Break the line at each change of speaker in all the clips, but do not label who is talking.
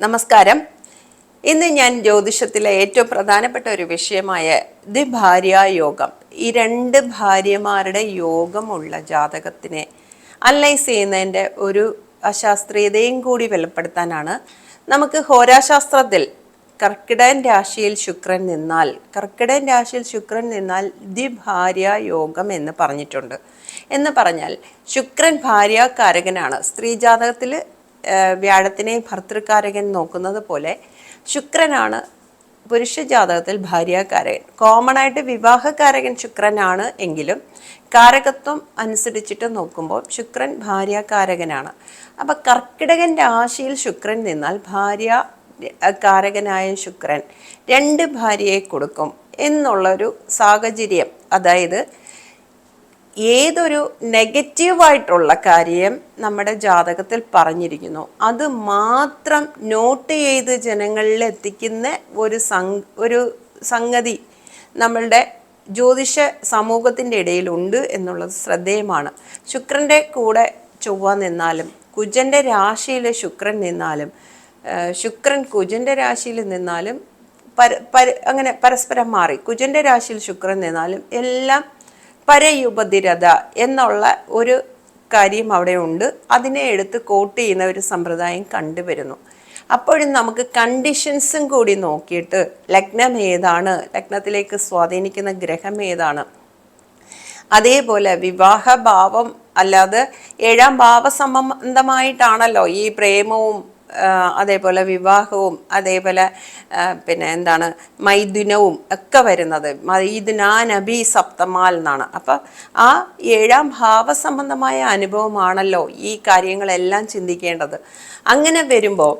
നമസ്കാരം. ഇന്ന് ഞാൻ ജ്യോതിഷത്തിലെ ഏറ്റവും പ്രധാനപ്പെട്ട ഒരു വിഷയമായ ദി ഭാര്യായോഗം ഈ രണ്ട് ഭാര്യമാരുടെ യോഗമുള്ള ജാതകത്തിനെ അനലൈസ് ചെയ്യുന്നതിന്റെ ഒരു അശാസ്ത്രീയതയും കൂടി വെളിപ്പെടുത്താനാണ് നമുക്ക് ഹോരാശാസ്ത്രത്തിൽ കർക്കിടകൻ രാശിയിൽ ശുക്രൻ നിന്നാൽ കർക്കിടൻ രാശിയിൽ ശുക്രൻ നിന്നാൽ ദ്വിഭാര്യ യോഗം എന്ന് പറഞ്ഞിട്ടുണ്ട്. എന്ന് പറഞ്ഞാൽ ശുക്രൻ ഭാര്യാകാരകനാണ്. സ്ത്രീ ജാതകത്തിൽ വ്യാഴത്തിനെ ഭർത്തൃക്കാരകൻ നോക്കുന്നത് പോലെ ശുക്രനാണ് പുരുഷ ജാതകത്തിൽ ഭാര്യാകാരകൻ. കോമൺ ആയിട്ട് വിവാഹകാരകൻ ശുക്രനാണ് എങ്കിലും കാരകത്വം അനുസരിച്ചിട്ട് നോക്കുമ്പോൾ ശുക്രൻ ഭാര്യാകാരകനാണ്. അപ്പം കർക്കിടകൻ രാശിയിൽ ശുക്രൻ നിന്നാൽ ഭാര്യ കാരകനായ ശുക്രൻ രണ്ട് ഭാര്യയെ കൊടുക്കും. എന്നുള്ളൊരു സാഹചര്യം. അതായത് ഏതൊരു നെഗറ്റീവായിട്ടുള്ള കാര്യം നമ്മുടെ ജാതകത്തിൽ പറഞ്ഞിരിക്കുന്നു. അത് മാത്രം നോട്ട് ചെയ്ത് ജനങ്ങളിൽ എത്തിക്കുന്ന ഒരു സംഗ് ഒരു സംഗതി നമ്മളുടെ ജ്യോതിഷ സമൂഹത്തിന്റെ ഇടയിലുണ്ട് എന്നുള്ളത് ശ്രദ്ധേയമാണ്. ശുക്രന്റെ കൂടെ ചൊവ്വ നിന്നാലും കുജന്റെ രാശിയിൽ ശുക്രൻ നിന്നാലും ശുക്രൻ കുജന്റെ രാശിയിൽ നിന്നാലും പര പര അങ്ങനെ പരസ്പരം മാറി. കുജന്റെ രാശിയിൽ ശുക്രൻ നിന്നാലും എല്ലാം പരയുപതിരത എന്നുള്ള ഒരു കാര്യം അവിടെ ഉണ്ട്. അതിനെ എടുത്ത് കോട്ട് ചെയ്യുന്ന ഒരു സമ്പ്രദായം കണ്ടുവരുന്നു. അപ്പോഴും നമുക്ക് കണ്ടീഷൻസും കൂടി നോക്കിയിട്ട് ലഗ്നം ഏതാണ്? ലഗ്നത്തിലേക്ക് സ്വാധീനിക്കുന്ന ഗ്രഹം ഏതാണ്? അതേപോലെ വിവാഹഭാവം അല്ലാതെ ഏഴാം ഭാവസംബന്ധമായിട്ടാണല്ലോ ഈ പ്രേമവും അതേപോലെ വിവാഹവും അതേപോലെ പിന്നെ എന്താണ് മൈദുനവും ഒക്കെ വരുന്നത്. മൈദുനാനബി സപ്തമാൽ എന്നാണ്. അപ്പം ആ ഏഴാം ഭാവസംബന്ധമായ അനുഭവമാണല്ലോ ഈ കാര്യങ്ങളെല്ലാം ചിന്തിക്കേണ്ടത്. അങ്ങനെ വരുമ്പോൾ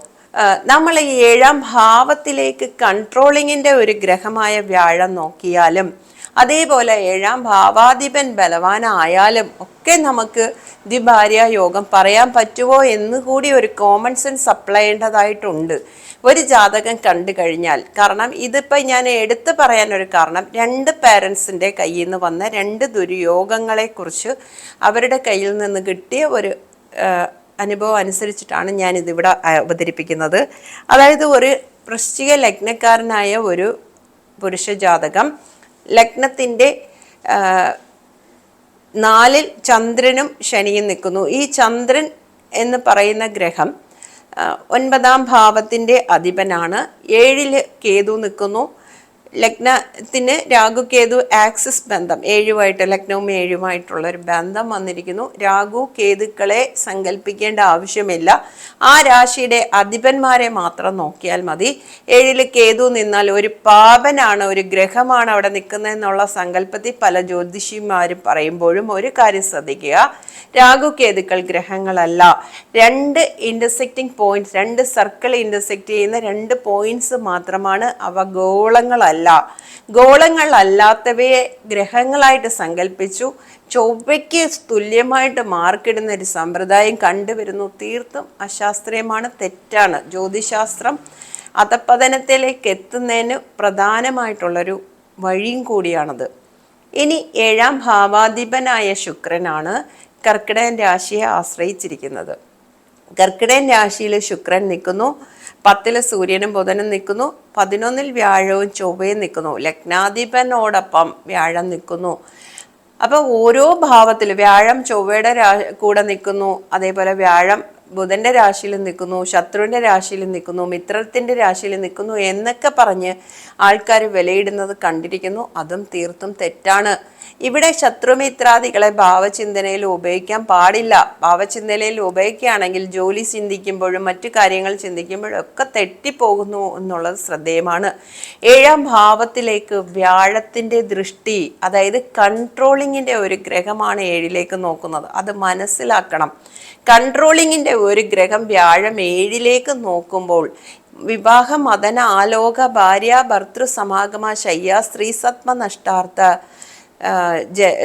നമ്മൾ ഈ ഏഴാം ഭാവത്തിലേക്ക് കൺട്രോളിങ്ങിന്റെ ഒരു ഗ്രഹമായ വ്യാഴം നോക്കിയാലും അതേപോലെ ഏഴാം ഭാവാധിപൻ ബലവാനായാലും ഒക്കെ നമുക്ക് ദി ഭാര്യ യോഗം പറയാൻ പറ്റുമോ എന്ന് കൂടി ഒരു കോമൺ സെൻസ് അപ്ലൈ ചെയ്യേണ്ടതായിട്ടുണ്ട് ഒരു ജാതകം കണ്ടു കഴിഞ്ഞാൽ കാരണം ഇതിപ്പോൾ ഞാൻ എടുത്തു പറയാൻ ഒരു കാരണം രണ്ട് പേരൻസിന്റെ കയ്യിൽ നിന്ന് വന്ന രണ്ട് ദുര്യോഗങ്ങളെക്കുറിച്ച് അവരുടെ കയ്യിൽ നിന്ന് കിട്ടിയ ഒരു അനുഭവം അനുസരിച്ചിട്ടാണ് ഞാൻ ഇതിവിടെ അവതരിപ്പിക്കുന്നത്. അതായത് ഒരു വൃശ്ചിക ലഗ്നക്കാരനായ ഒരു പുരുഷ ജാതകം ലഗ്നത്തിന്റെ നാലിൽ ചന്ദ്രനും ശനിയും നിൽക്കുന്നു. ഈ ചന്ദ്രൻ എന്ന് പറയുന്ന ഗ്രഹം ഒൻപതാം ഭാവത്തിന്റെ അധിപനാണ്. ഏഴിൽ കേതു നിൽക്കുന്നു. ലഗ്നത്തിന് രാഹു കേതു ആക്സിസ് ബന്ധം ഏഴുമായിട്ട് ലഗ്നവും ഏഴുമായിട്ടുള്ള ഒരു ബന്ധം വന്നിരിക്കുന്നു. രാഹു കേതുക്കളെ സങ്കല്പിക്കേണ്ട ആവശ്യമില്ല. ആ രാശിയുടെ അധിപന്മാരെ മാത്രം നോക്കിയാൽ മതി. ഏഴിൽ കേതു നിന്നാൽ ഒരു പാപനാണ് ഒരു ഗ്രഹമാണ് അവിടെ നിൽക്കുന്നതെന്നുള്ള സങ്കല്പത്തിൽ പല ജ്യോതിഷിമാരും പറയുമ്പോഴും ഒരു കാര്യം ശ്രദ്ധിക്കുക. രാഹു കേതുക്കൾ ഗ്രഹങ്ങളല്ല. രണ്ട് ഇന്റർസെക്റ്റിംഗ് പോയിന്റ്സ് രണ്ട് സർക്കിൾ ഇന്റർസെക്റ്റ് ചെയ്യുന്ന രണ്ട് പോയിന്റ്സ് മാത്രമാണ് അവ ഗോളങ്ങളല്ല. ഗോളങ്ങളല്ലാത്തവയെ ഗ്രഹങ്ങളായിട്ട് സങ്കല്പിച്ചു ചൊവ്വയ്ക്ക് തുല്യമായിട്ട് മാർക്കിടുന്ന ഒരു സമ്പ്രദായം കണ്ടുവരുന്നു. തീർത്തും അശാസ്ത്രീയമാണ് തെറ്റാണ്. ജ്യോതിശാസ്ത്രം അധപ്പതനത്തിലേക്ക് എത്തുന്നതിന് പ്രധാനമായിട്ടുള്ളൊരു വഴിയും കൂടിയാണത്. ഇനി ഏഴാം ഭാവാധിപനായ ശുക്രനാണ്. കർക്കിടകൻ രാശിയെ ആശ്രയിച്ചിരിക്കുന്നത്. കർക്കിടകൻ രാശിയിൽ ശുക്രൻ നിൽക്കുന്നു പത്തിൽ സൂര്യനും ബുധനും നിൽക്കുന്നു പതിനൊന്നിൽ വ്യാഴവും ചൊവ്വയും നിൽക്കുന്നു ലഗ്നാധിപനോടൊപ്പം വ്യാഴം നിൽക്കുന്നു. അപ്പോൾ ഓരോ ഭാവത്തിൽ വ്യാഴം ചൊവ്വയുടെ കൂടെ നിൽക്കുന്നു അതേപോലെ വ്യാഴം ബുധന്റെ രാശിയിൽ നിൽക്കുന്നു ശത്രുവിന്റെ രാശിയിൽ നിൽക്കുന്നു മിത്രത്തിന്റെ രാശിയിൽ നിൽക്കുന്നു എന്നൊക്കെ പറഞ്ഞ് ആൾക്കാർ വിലയിടുന്നത് കണ്ടിരിക്കുന്നു. അതും തീർത്തും തെറ്റാണ്. ഇവിടെ ശത്രുമിത്രാദികളെ ഭാവചിന്തനയിൽ ഉപയോഗിക്കാൻ പാടില്ല. ഭാവചിന്തനയിൽ ഉപയോഗിക്കുകയാണെങ്കിൽ ജോലി ചിന്തിക്കുമ്പോഴും മറ്റു കാര്യങ്ങൾ ചിന്തിക്കുമ്പോഴും ഒക്കെ തെറ്റിപ്പോകുന്നു എന്നുള്ളത് ശ്രദ്ധേയമാണ്. ഏഴാം ഭാവത്തിലേക്ക് വ്യാഴത്തിന്റെ ദൃഷ്ടി അതായത് കൺട്രോളിങ്ങിന്റെ ഒരു ഗ്രഹമാണ് ഏഴിലേക്ക് നോക്കുന്നത്. അത് മനസ്സിലാക്കണം. കൺട്രോളിങ്ങിന്റെ ഒരു ഗ്രഹം വ്യാഴം ഏഴിലേക്ക് നോക്കുമ്പോൾ വിവാഹ മതന ആലോക ഭാര്യ ഭർത്തൃ സമാഗമ ശയ്യ സ്ത്രീസത്മ നഷ്ടാർത്ഥ ആ, ജ-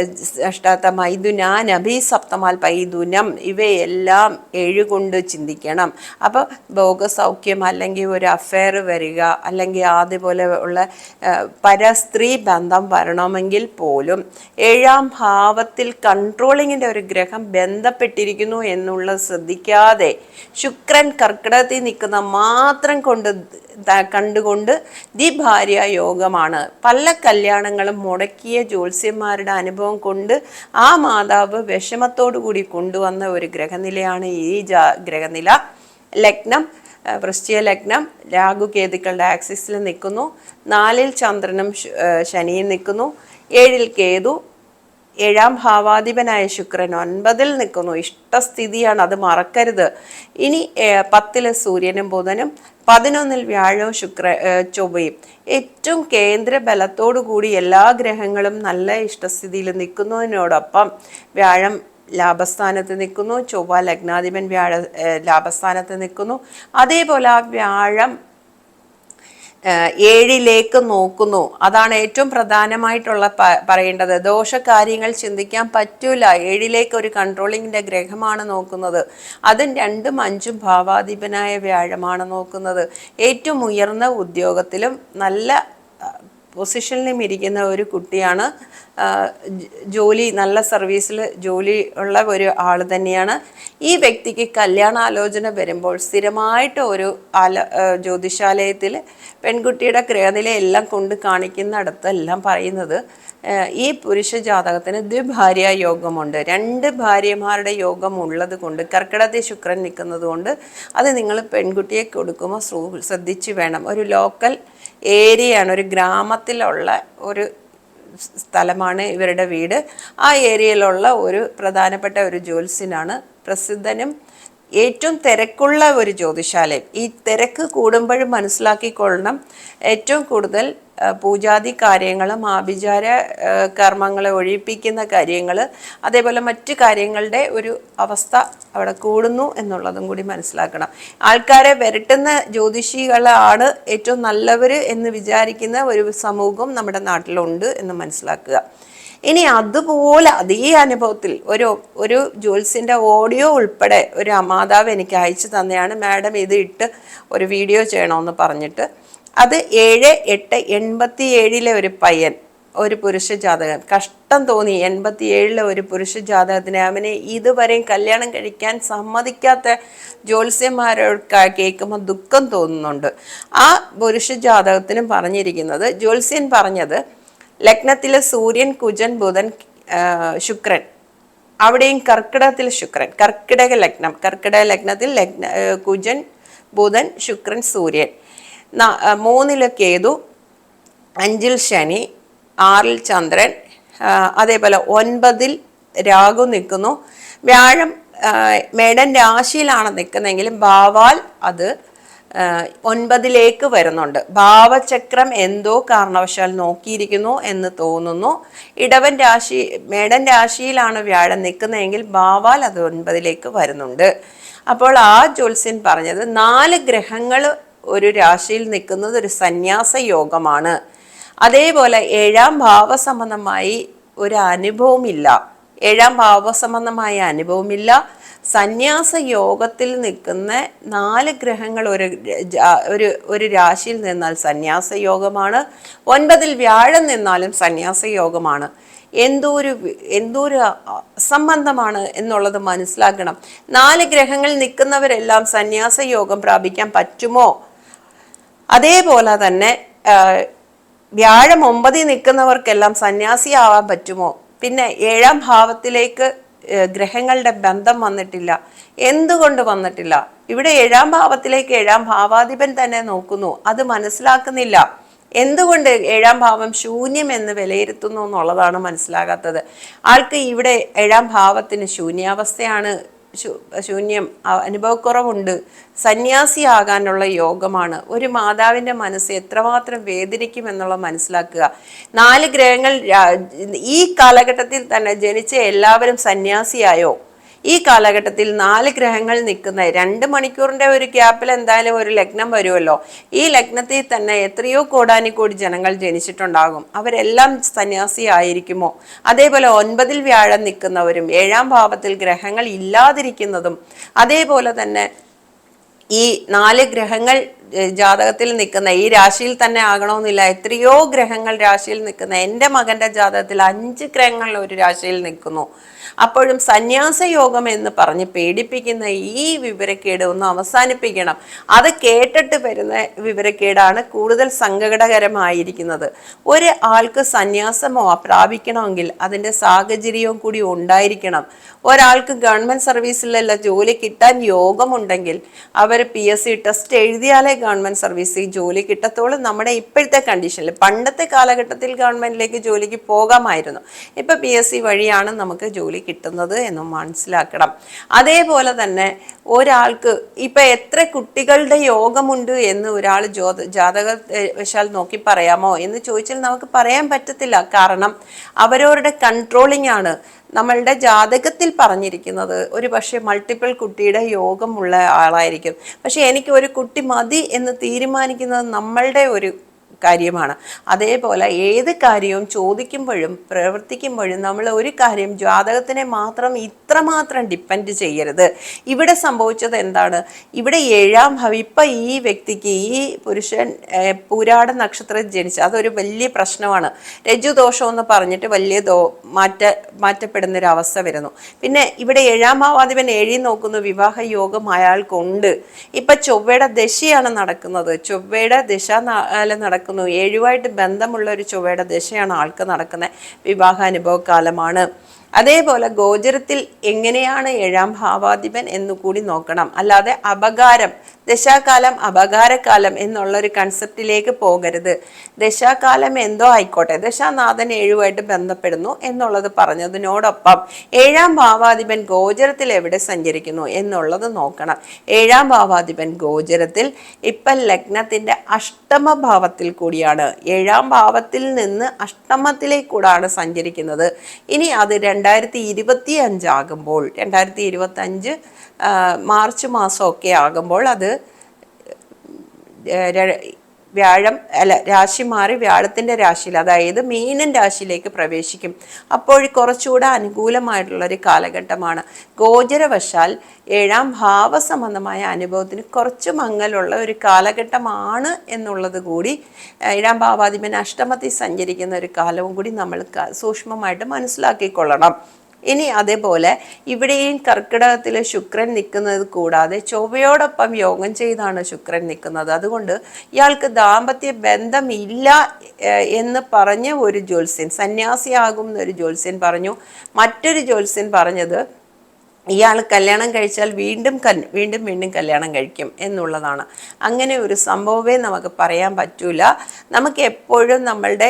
അഷ്ടാത്ത സപ്തമാൽ അഭിസപ്തമാൽ പൈതുനം ഇവയെല്ലാം എഴുകൊണ്ട് ചിന്തിക്കണം. അപ്പോൾ ഭോഗസൗഖ്യം അല്ലെങ്കിൽ ഒരു അഫെയർ വരിക അല്ലെങ്കിൽ അതുപോലെ ഉള്ള പരസ്ത്രീ ബന്ധം വരണമെങ്കിൽ പോലും ഏഴാം ഭാവത്തിൽ കൺട്രോളിങ്ങിന്റെ ഒരു ഗ്രഹം ബന്ധപ്പെട്ടിരിക്കുന്നു എന്നുള്ളത് ശ്രദ്ധിക്കാതെ ശുക്രൻ കർക്കിടകത്തിൽ നിൽക്കുന്ന മാത്രം കൊണ്ട് കണ്ടുകൊണ്ട് കണ്ടുകൊണ്ട് ഭാര്യ യോഗമാണ്. പല കല്യാണങ്ങളും മുടക്കിയ ജ്യോത്സ്യന്മാരുടെ അനുഭവം കൊണ്ട് ആ മാതാവ് വിഷമത്തോടു കൂടി കൊണ്ടുവന്ന ഒരു ഗ്രഹനിലയാണ് ഈ ജാ ഗ്രഹനില. ലഗ്നം വൃശ്ചിക ലഗ്നം രാഹു കേതുക്കളുടെ ആക്സിസിൽ നിൽക്കുന്നു. നാലിൽ ചന്ദ്രനും ശനിയും നിൽക്കുന്നു. ഏഴിൽ കേതു ഏഴാം ഭാവാധിപനായ ശുക്രൻ ഒൻപതിൽ നിൽക്കുന്നു. ഇഷ്ടസ്ഥിതിയാണ് അത് മറക്കരുത്. ഇനി പത്തിലെ സൂര്യനും ബുധനും പതിനൊന്നിൽ വ്യാഴവും ശുക്ര ചൊവ്വയും. ഏറ്റവും കേന്ദ്ര ബലത്തോടു കൂടി എല്ലാ ഗ്രഹങ്ങളും നല്ല ഇഷ്ടസ്ഥിതിയിൽ നിൽക്കുന്നതിനോടൊപ്പം വ്യാഴം ലാഭസ്ഥാനത്ത് നിൽക്കുന്നു ചൊവ്വ ലഗ്നാധിപൻ വ്യാഴ ലാഭസ്ഥാനത്ത് നിൽക്കുന്നു. അതേപോലെ ആ വ്യാഴം ഏഴിലേക്ക് നോക്കുന്നു. അതാണ് ഏറ്റവും പ്രധാനമായിട്ടുള്ള പറയേണ്ടത്. ദോഷകാര്യങ്ങൾ ചിന്തിക്കാൻ പറ്റൂല. ഏഴിലേക്ക് ഒരു കൺട്രോളിങ്ങിന്റെ ഗ്രഹമാണ് നോക്കുന്നത്. അതും രണ്ടും അഞ്ചും ഭാവാധിപനായ വ്യാഴമാണ് നോക്കുന്നത്. ഏറ്റവും ഉയർന്ന ഉദ്യോഗത്തിലും നല്ല പൊസിഷനിലും ഇരിക്കുന്ന ഒരു കുട്ടിയാണ്. ജോലി നല്ല സർവീസിൽ ജോലി ഉള്ള ഒരു ആൾ തന്നെയാണ്. ഈ വ്യക്തിക്ക് കല്യാണാലോചന വരുമ്പോൾ സ്ഥിരമായിട്ട് ഒരു ആല ജ്യോതിഷാലയത്തിൽ പെൺകുട്ടിയുടെ ഗ്രഹനില എല്ലാം കൊണ്ട് കാണിക്കുന്നിടത്തെല്ലാം പറയുന്നത് ഈ പുരുഷ ജാതകത്തിന് ദ്വിഭാര്യ യോഗമുണ്ട്. രണ്ട് ഭാര്യമാരുടെ യോഗം ഉള്ളത് കൊണ്ട് കർക്കിടത്തെ ശുക്രൻ നിൽക്കുന്നത് കൊണ്ട് അത് നിങ്ങൾ പെൺകുട്ടിയെ കൊടുക്കുമ്പോൾ ശ്രൂ- ശ്രദ്ധിച്ച് വേണം. ഒരു ലോക്കൽ ഏരിയയാണ് ഒരു ഗ്രാമത്തിലുള്ള ഒരു സ്ഥലമാണ് ഇവരുടെ വീട്. ആ ഏരിയയിലുള്ള ഒരു പ്രധാനപ്പെട്ട ഒരു ജ്യോത്സ്യനാണ് പ്രസിദ്ധനും ഏറ്റവും തിരക്കുള്ള ഒരു ജ്യോതിശാലയം. ഈ തിരക്ക് കൂടുമ്പോഴും മനസ്സിലാക്കിക്കൊള്ളണം. ഏറ്റവും കൂടുതൽ പൂജാതി കാര്യങ്ങളും ആഭിചാര കർമ്മങ്ങളെ ഒഴിപ്പിക്കുന്ന കാര്യങ്ങൾ അതേപോലെ മറ്റ് കാര്യങ്ങളുടെ ഒരു അവസ്ഥ അവിടെ കൂടുന്നു എന്നുള്ളതും കൂടി മനസ്സിലാക്കണം. ആൾക്കാരെ വരട്ടുന്ന ജ്യോതിഷികളാണ് ഏറ്റവും നല്ലവർ എന്ന് വിചാരിക്കുന്ന ഒരു സമൂഹം നമ്മുടെ നാട്ടിലുണ്ട് എന്ന് മനസ്സിലാക്കുക. ഇനി അതുപോലെ അതേ അനുഭവത്തിൽ ഒരു ഒരു ജോൽസിന്റെ ഓഡിയോ ഉൾപ്പെടെ ഒരു മാതാവ് എനിക്ക് അയച്ചു തന്നെയാണ്. മാഡം ഇത് ഇട്ട് ഒരു വീഡിയോ ചെയ്യണമെന്ന് പറഞ്ഞിട്ട്. അത് ഏഴ് എട്ട് എൺപത്തി ഏഴിലെ ഒരു പയ്യൻ ഒരു പുരുഷ ജാതകൻ. കഷ്ടം തോന്നി എൺപത്തി ഏഴിലെ ഒരു പുരുഷ ജാതകത്തിന്. അവനെ ഇതുവരെയും കല്യാണം കഴിക്കാൻ സമ്മതിക്കാത്ത ജ്യോത്സ്യന്മാരൊക്കെ കേൾക്കുമ്പോൾ ദുഃഖം തോന്നുന്നുണ്ട്. ആ പുരുഷ ജാതകത്തിനും പറഞ്ഞിരിക്കുന്നത് ജ്യോത്സ്യൻ പറഞ്ഞത് ലഗ്നത്തിലെ സൂര്യൻ കുജൻ ബുധൻ ശുക്രൻ. അവിടെയും കർക്കിടകത്തിൽ ശുക്രൻ. കർക്കിടക ലഗ്നം. കർക്കിടക ലഗ്നത്തിൽ ലഗ്ന കുജൻ ബുധൻ ശുക്രൻ സൂര്യൻ. മൂന്നിൽ കേതു അഞ്ചിൽ ശനി ആറിൽ ചന്ദ്രൻ അതേപോലെ ഒൻപതിൽ രാഹു നിൽക്കുന്നു. വ്യാഴം മേടൻ രാശിയിലാണ് നിൽക്കുന്നതെങ്കിലും ഭാവാൽ അത് ഒൻപതിലേക്ക് വരുന്നുണ്ട്. ഭാവചക്രം എന്തോ കാരണവശാൽ നോക്കിയിരിക്കുന്നു എന്ന് തോന്നുന്നു. ഇടവൻ രാശി മേടൻ രാശിയിലാണ് വ്യാഴം നിൽക്കുന്നതെങ്കിൽ ഭാവാൽ അത് ഒൻപതിലേക്ക് വരുന്നുണ്ട്. അപ്പോൾ ആ ജ്യോത്സ്യൻ പറഞ്ഞത് നാല് ഗ്രഹങ്ങൾ ഒരു രാശിയിൽ നിൽക്കുന്നത് ഒരു സന്യാസ യോഗമാണ്. അതേപോലെ ഏഴാം ഭാവസംബന്ധമായി ഒരു അനുഭവമില്ല. ഏഴാം ഭാവസംബന്ധമായ അനുഭവമില്ല. സന്യാസ യോഗത്തിൽ നിൽക്കുന്ന നാല് ഗ്രഹങ്ങൾ ഒരു ഒരു ഒരു രാശിയിൽ നിന്നാൽ സന്യാസ യോഗമാണ് ഒൻപതിൽ വ്യാഴം നിന്നാലും സന്യാസ യോഗമാണ് എന്തോ ഒരു എന്തോ ഒരു സംബന്ധമാണ് എന്നുള്ളത് മനസ്സിലാക്കണം. നാല് ഗ്രഹങ്ങൾ നിൽക്കുന്നവരെല്ലാം സന്യാസ യോഗം പ്രാപിക്കാൻ പറ്റുമോ? അതേപോലെ തന്നെ വ്യാഴം ഒമ്പതിൽ നിൽക്കുന്നവർക്കെല്ലാം സന്യാസി ആവാൻ പറ്റുമോ? പിന്നെ ഏഴാം ഭാവത്തിലേക്ക് ഗ്രഹങ്ങളുടെ ബന്ധം വന്നിട്ടില്ല. എന്തുകൊണ്ട് വന്നിട്ടില്ല? ഇവിടെ ഏഴാം ഭാവത്തിലേക്ക് ഏഴാം ഭാവാധിപൻ തന്നെ നോക്കുന്നു. അത് മനസ്സിലാക്കുന്നില്ല. എന്തുകൊണ്ട് ഏഴാം ഭാവം ശൂന്യം എന്ന് വിലയിരുത്തുന്നു എന്നുള്ളതാണ് മനസ്സിലാകാത്തത്. ആൾക്ക് ഇവിടെ ഏഴാം ഭാവത്തിന് ശൂന്യാവസ്ഥയാണ് ശൂന്യം അനുഭവക്കുറവുണ്ട്. സന്യാസിയാകാനുള്ള യോഗമാണ്. ഒരു മാതാവിന്റെ മനസ്സ് എത്രമാത്രം വേദനിക്കും എന്നുള്ള മനസ്സിലാക്കുക. നാല് ഗ്രഹങ്ങൾ ഈ കാലഘട്ടത്തിൽ തന്നെ ജനിച്ച എല്ലാവരും സന്യാസിയായോ? ഈ കാലഘട്ടത്തിൽ നാല് ഗ്രഹങ്ങൾ നിൽക്കുന്ന രണ്ട് മണിക്കൂറിന്റെ ഒരു ഗ്യാപ്പിൽ എന്തായാലും ഒരു ലഗ്നം വരുമല്ലോ. ഈ ലഗ്നത്തിൽ തന്നെ എത്രയോ കോടാനിക്കോടി ജനങ്ങൾ ജനിച്ചിട്ടുണ്ടാകും. അവരെല്ലാം സന്യാസി ആയിരിക്കുമോ? അതേപോലെ ഒൻപതിൽ വ്യാഴം നിൽക്കുന്നവരും ഏഴാം ഭാവത്തിൽ ഗ്രഹങ്ങൾ ഇല്ലാതിരിക്കുന്നതും അതേപോലെ തന്നെ ഈ നാല് ഗ്രഹങ്ങൾ ജാതകത്തിൽ നിൽക്കുന്ന ഈ രാശിയിൽ തന്നെ ആകണമെന്നില്ല. എത്രയോ ഗ്രഹങ്ങൾ രാശിയിൽ നിൽക്കുന്ന എന്റെ മകന്റെ ജാതകത്തിൽ അഞ്ച് ഗ്രഹങ്ങൾ ഒരു രാശിയിൽ നിൽക്കുന്നു. അപ്പോഴും സന്യാസ യോഗം എന്ന് പറഞ്ഞ് പേടിപ്പിക്കുന്ന ഈ വിവരക്കേട് ഒന്ന് അവസാനിപ്പിക്കണം. അത് കേട്ടിട്ട് വരുന്ന വിവരക്കേടാണ് കൂടുതൽ സങ്കടകരമായിരിക്കുന്നത്. ഒരു ആൾക്ക് സന്യാസമോ പ്രാപിക്കണമെങ്കിൽ അതിന്റെ സാഹചര്യവും കൂടി ഉണ്ടായിരിക്കണം. ഒരാൾക്ക് ഗവൺമെന്റ് സർവീസിലല്ല ജോലി കിട്ടാൻ യോഗമുണ്ടെങ്കിൽ അവർ പി എസ് സി ടെസ്റ്റ് എഴുതിയാലേ ഗവൺമെന്റ് സർവീസിൽ ജോലി കിട്ടത്തോളം നമ്മുടെ ഇപ്പോഴത്തെ കണ്ടീഷനിൽ പണ്ടത്തെ കാലഘട്ടത്തിൽ ഗവൺമെന്റിലേക്ക് ജോലിക്ക് പോകാമായിരുന്നു. ഇപ്പം പി എസ് സി വഴിയാണ് നമുക്ക് ജോലി കിട്ടുന്നത് എന്ന് മനസ്സിലാക്കണം. അതേപോലെ തന്നെ ഒരാൾക്ക് ഇപ്പം എത്ര കുട്ടികളുടെ യോഗമുണ്ട് എന്ന് ഒരാൾ ജോ ജാതക വശാൽ നോക്കി പറയാമോ എന്ന് ചോദിച്ചാൽ നമുക്ക് പറയാൻ പറ്റത്തില്ല. കാരണം അവരവരുടെ കൺട്രോളിംഗ് ആണ്. നമ്മളുടെ ജാതകത്തിൽ പറഞ്ഞിരിക്കുന്നത് ഒരു പക്ഷേ മൾട്ടിപ്പിൾ കുട്ടിയുടെ യോഗമുള്ള ആളായിരിക്കും. പക്ഷെ എനിക്ക് ഒരു കുട്ടി മതി എന്ന് തീരുമാനിക്കുന്നത് നമ്മളുടെ ഒരു കാര്യമാണ്. അതേപോലെ ഏത് കാര്യവും ചോദിക്കുമ്പോഴും പ്രവർത്തിക്കുമ്പോഴും നമ്മൾ ഒരു കാര്യം ജാതകത്തിനെ മാത്രം ഇത്രമാത്രം ഡിപ്പെൻഡ് ചെയ്യരുത്. ഇവിടെ സംഭവിച്ചത് എന്താണ്? ഇവിടെ ഏഴാം ഭാവി ഇപ്പം ഈ വ്യക്തിക്ക് ഈ പുരുഷൻ പൂരാട നക്ഷത്രം ജനിച്ച അതൊരു വലിയ പ്രശ്നമാണ്. രജുദോഷം എന്ന് പറഞ്ഞിട്ട് വലിയ ദോ മാറ്റ മാറ്റപ്പെടുന്ന ഒരു വരുന്നു. പിന്നെ ഇവിടെ ഏഴാം ഭാവാധിപൻ ഏഴി നോക്കുന്നു വിവാഹ യോഗം അയാൾക്കുണ്ട്. ഇപ്പം ചൊവ്വയുടെ ദശയാണ് നടക്കുന്നത്. ചൊവ്വയുടെ ദശ ന- നടക്കുന്നു. ഏഴുമായിട്ട് ബന്ധമുള്ള ഒരു ചൊവ്വയുടെ ദശയാണ് ആൾക്ക് നടക്കുന്നത്. വിവാഹാനുഭവ കാലമാണ് അതേപോലെ ഗോചരത്തിൽ എങ്ങനെയാണ് ഏഴാം ഭാവാധിപൻ എന്ന് കൂടി നോക്കണം. അല്ലാതെ അപകാരം ദശാകാലം അപകാരകാലം എന്നുള്ള ഒരു കൺസെപ്റ്റിലേക്ക് പോകരുത്. ദശാകാലം എന്തോ ആയിക്കോട്ടെ ദശാനാഥൻ ഏഴുമായിട്ട് ബന്ധപ്പെടുന്നു എന്നുള്ളത് പറഞ്ഞതിനോടൊപ്പം ഏഴാം ഭാവാധിപൻ ഗോചരത്തിൽ എവിടെ സഞ്ചരിക്കുന്നു എന്നുള്ളത് നോക്കണം. ഏഴാം ഭാവാധിപൻ ഗോചരത്തിൽ ഇപ്പൊ ലഗ്നത്തിന്റെ അഷ്ടമ ഭാവത്തിൽ കൂടിയാണ്. ഏഴാം ഭാവത്തിൽ നിന്ന് അഷ്ടമത്തിലേക്കൂടാണ് സഞ്ചരിക്കുന്നത്. ഇനി അത് രണ്ടായിരത്തി ഇരുപത്തി അഞ്ചാകുമ്പോൾ രണ്ടായിരത്തി ഇരുപത്തി അഞ്ച് മാർച്ച് മാസമൊക്കെ ആകുമ്പോൾ അത് വ്യാഴം അല്ല രാശി മാറി വ്യാഴത്തിന്റെ രാശിയിൽ അതായത് മീനൻ രാശിയിലേക്ക് പ്രവേശിക്കും. അപ്പോൾ കുറച്ചുകൂടെ അനുകൂലമായിട്ടുള്ളൊരു കാലഘട്ടമാണ്. ഗോചരവശാൽ ഏഴാം ഭാവസംബന്ധമായ അനുഭവത്തിന് കുറച്ച് മങ്ങലുള്ള ഒരു കാലഘട്ടമാണ് എന്നുള്ളത് കൂടി ഏഴാം ഭാവാധിപൻ അഷ്ടമത്തിൽ സഞ്ചരിക്കുന്ന ഒരു കാലവും കൂടി നമ്മൾ സൂക്ഷ്മമായിട്ട് മനസ്സിലാക്കിക്കൊള്ളണം. ഇനി അതേപോലെ ഇവിടെയും കർക്കിടകത്തിൽ ശുക്രൻ നിൽക്കുന്നത് കൂടാതെ ചൊവ്വയോടൊപ്പം യോഗം ചെയ്താണ് ശുക്രൻ നിൽക്കുന്നത് അതുകൊണ്ട് ഇയാൾക്ക് ദാമ്പത്യ ബന്ധമില്ല ഇല്ല എന്ന് പറഞ്ഞ ഒരു ജ്യോത്സ്യൻ സന്യാസിയാകും എന്നൊരു ജ്യോത്സ്യൻ പറഞ്ഞു. മറ്റൊരു ജ്യോത്സ്യൻ പറഞ്ഞത് ഇയാൾ കല്യാണം കഴിച്ചാൽ വീണ്ടും കൽ വീണ്ടും വീണ്ടും കല്യാണം കഴിക്കും എന്നുള്ളതാണ്. അങ്ങനെ ഒരു സംഭവമേ നമുക്ക് പറയാൻ പറ്റൂല. നമുക്ക് എപ്പോഴും നമ്മളുടെ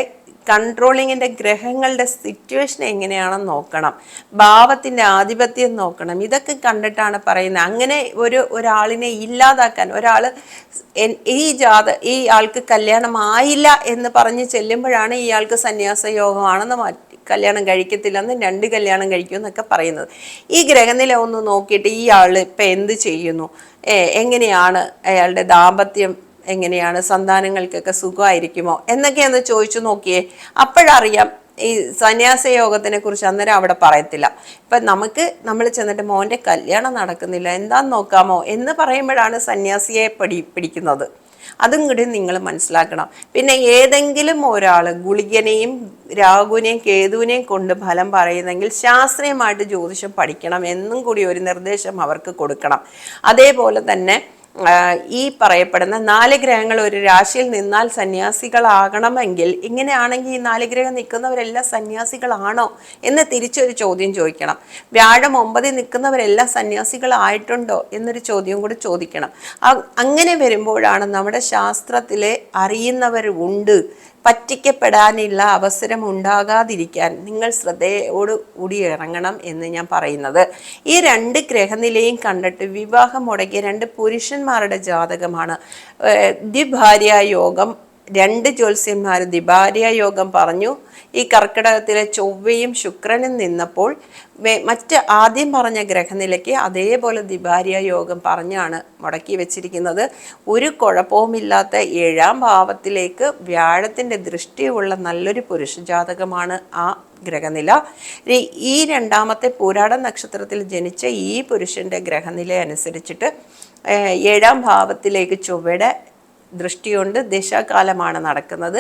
കൺട്രോളിങ്ങിന്റെ ഗ്രഹങ്ങളുടെ സിറ്റുവേഷൻ എങ്ങനെയാണെന്ന് നോക്കണം. ഭാവത്തിന്റെ ആധിപത്യം നോക്കണം. ഇതൊക്കെ കണ്ടിട്ടാണ് പറയുന്നത്. അങ്ങനെ ഒരു ഒരാളിനെ ഇല്ലാതാക്കാൻ ഒരാൾ ഈ ജാത ഈ ആൾക്ക് കല്യാണം ആയില്ല എന്ന് പറഞ്ഞ് ചെല്ലുമ്പോഴാണ് ഇയാൾക്ക് സന്യാസ യോഗമാണെന്ന് മാറ്റി കല്യാണം കഴിക്കത്തില്ലെന്ന് രണ്ട് കല്യാണം കഴിക്കും എന്നൊക്കെ പറയുന്നത്. ഈ ഗ്രഹനില ഒന്ന് നോക്കിയിട്ട് ഈ ആൾ ഇപ്പം എന്ത് ചെയ്യുന്നു? എങ്ങനെയാണ് അയാളുടെ ദാമ്പത്യം എങ്ങനെയാണ് സന്താനങ്ങൾക്കൊക്കെ സുഖമായിരിക്കുമോ എന്നൊക്കെയൊന്ന് ചോദിച്ചു നോക്കിയേ. അപ്പോഴറിയാം ഈ സന്യാസ യോഗത്തിനെ കുറിച്ച് അന്നേരം അവിടെ പറയത്തില്ല. ഇപ്പം നമുക്ക് നമ്മൾ ചെന്നിട്ട് മോന്റെ കല്യാണം നടക്കുന്നില്ല എന്താന്ന് നോക്കാമോ എന്ന് പറയുമ്പോഴാണ് സന്യാസിയെ പിടി പിടിക്കുന്നത്. അതും കൂടി നിങ്ങൾ മനസ്സിലാക്കണം. പിന്നെ ഏതെങ്കിലും ഒരാൾ ഗുളികനെയും രാഹുവിനെയും കേതുവിനെയും കൊണ്ട് ഫലം പറയുന്നെങ്കിൽ ശാസ്ത്രീയമായിട്ട് ജ്യോതിഷം പഠിക്കണം എന്നും കൂടി ഒരു നിർദ്ദേശം അവർക്ക് കൊടുക്കണം. അതേപോലെ തന്നെ ഈ പറയപ്പെടുന്ന നാല് ഗ്രഹങ്ങൾ ഒരു രാശിയിൽ നിന്നാൽ സന്യാസികളാകണമെങ്കിൽ ഇങ്ങനെയാണെങ്കിൽ ഈ നാല് ഗ്രഹം നിൽക്കുന്നവരെല്ലാം സന്യാസികളാണോ എന്ന് തിരിച്ചൊരു ചോദ്യം ചോദിക്കണം. വ്യാഴം ഒമ്പതിൽ നിൽക്കുന്നവരെല്ലാം സന്യാസികളായിട്ടുണ്ടോ എന്നൊരു ചോദ്യം കൂടി ചോദിക്കണം. അങ്ങനെ വരുമ്പോഴാണ് നമ്മുടെ ശാസ്ത്രത്തിലെ അറിയുന്നവർ ഉണ്ട് പറ്റിക്കപ്പെടാനുള്ള അവസരം ഉണ്ടാകാതിരിക്കാൻ നിങ്ങൾ ശ്രദ്ധയോട് കൂടി ഇറങ്ങണം എന്ന് ഞാൻ പറയുന്നത്. ഈ രണ്ട് ഗ്രഹനിലയും കണ്ടിട്ട് വിവാഹം മുടക്കിയ രണ്ട് പുരുഷന്മാരുടെ ജാതകമാണ്. ദ്വിഭാര്യ യോഗം രണ്ട് ജ്യോത്സ്യന്മാർ ദിബാരിയ യോഗം പറഞ്ഞു ഈ കർക്കിടകത്തിലെ ചൊവ്വയും ശുക്രനും നിന്നപ്പോൾ മറ്റ് ആദ്യം പറഞ്ഞ ഗ്രഹനിലയ്ക്ക് അതേപോലെ ദിബാരിയ യോഗം പറഞ്ഞാണ് മുടക്കി വെച്ചിരിക്കുന്നത്. ഒരു കുഴപ്പവുമില്ലാത്ത ഏഴാം ഭാവത്തിലേക്ക് വ്യാഴത്തിന്റെ ദൃഷ്ടിയുള്ള നല്ലൊരു പുരുഷജാതകമാണ് ആ ഗ്രഹനില. ഈ രണ്ടാമത്തെ പൂരാട നക്ഷത്രത്തിൽ ജനിച്ച ഈ പുരുഷന്റെ ഗ്രഹനില അനുസരിച്ചിട്ട് ഏഴാം ഭാവത്തിലേക്ക് ചൊവ്വയുടെ ദൃഷ്ടികൊണ്ട് ദശാകാലമാണ് നടക്കുന്നത്.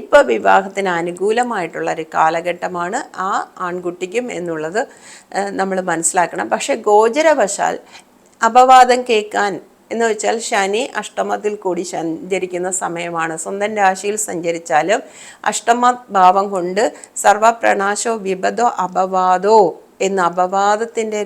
ഇപ്പോൾ വിവാഹത്തിന് അനുകൂലമായിട്ടുള്ള ഒരു കാലഘട്ടമാണ് ആ ആൺകുട്ടിക്കും എന്നുള്ളത് നമ്മൾ മനസ്സിലാക്കണം. പക്ഷേ ഗോചരവശാൽ അപവാദം കേൾക്കാൻ എന്ന് വെച്ചാൽ ശനി അഷ്ടമത്തിൽ കൂടി സഞ്ചരിക്കുന്ന സമയമാണ്. സ്വന്തം രാശിയിൽ സഞ്ചരിച്ചാലും അഷ്ടമ ഭാവം കൊണ്ട് സർവപ്രണാശോ വിപദോ അപവാദോ എന്ന അപവാദത്തിന്റെ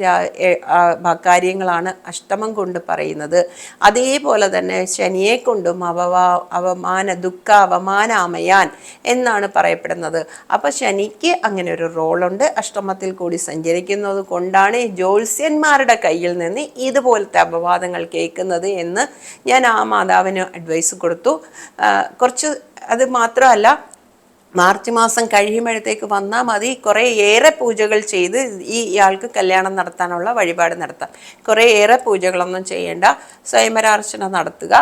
കാര്യങ്ങളാണ് അഷ്ടമം കൊണ്ട് പറയുന്നത്. അതേപോലെ തന്നെ ശനിയെ കൊണ്ടും അവവാ അവമാന ദുഃഖ അവമാനാമയാൻ എന്നാണ് പറയപ്പെടുന്നത്. അപ്പോൾ ശനിക്ക് അങ്ങനെ ഒരു റോളുണ്ട്. അഷ്ടമത്തിൽ കൂടി സഞ്ചരിക്കുന്നത് കൊണ്ടാണ് ജ്യോത്സ്യന്മാരുടെ കയ്യിൽ നിന്ന് ഇതുപോലത്തെ അപവാദങ്ങൾ കേൾക്കുന്നത് എന്ന് ഞാൻ ആ മാതാവിന് അഡ്വൈസ് കൊടുത്തു. കുറച്ച് അത് മാത്രമല്ല മാർച്ച് മാസം കഴിയുമ്പോഴത്തേക്ക് വന്നാൽ മതി. കുറേ ഏറെ പൂജകൾ ചെയ്ത് ഈ ഇയാൾക്ക് കല്യാണം നടത്താനുള്ള വഴിപാട് നടത്താം. കുറേ ഏറെ പൂജകളൊന്നും ചെയ്യേണ്ട. സ്വയംവരാർച്ചന നടത്തുക.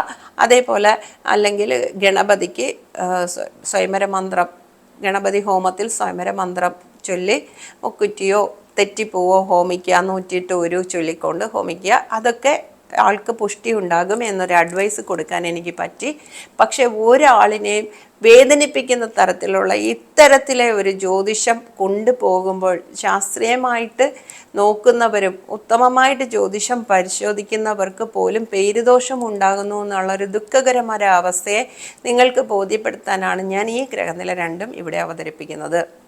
അതേപോലെ അല്ലെങ്കിൽ ഗണപതിക്ക് സ്വയംവര മന്ത്രം ഗണപതി ഹോമത്തിൽ സ്വയംവര മന്ത്രം ചൊല്ലി മുക്കുറ്റിയോ തെറ്റിപ്പൂവോ ഹോമിക്കുക. നൂറ്റിയിട്ട് ഒരു ചൊല്ലിക്കൊണ്ട് ഹോമിക്കുക. അതൊക്കെ ആൾക്ക് പുഷ്ടി ഉണ്ടാകും എന്നൊരു അഡ്വൈസ് കൊടുക്കാൻ എനിക്ക് പറ്റി. പക്ഷെ ഒരാളിനെയും വേദനിപ്പിക്കുന്ന തരത്തിലുള്ള ഇത്തരത്തിലെ ഒരു ജ്യോതിഷം കൊണ്ടുപോകുമ്പോൾ ശാസ്ത്രീയമായിട്ട് നോക്കുന്നവരും ഉത്തമമായിട്ട് ജ്യോതിഷം പരിശോധിക്കുന്നവർക്ക് പോലും പേരുദോഷം ഉണ്ടാകുന്നു എന്നുള്ളൊരു ദുഃഖകരമായ അവസ്ഥയെ നിങ്ങൾക്ക് ബോധ്യപ്പെടുത്താനാണ് ഞാൻ ഈ ഗ്രഹനില രണ്ടും ഇവിടെ അവതരിപ്പിക്കുന്നത്.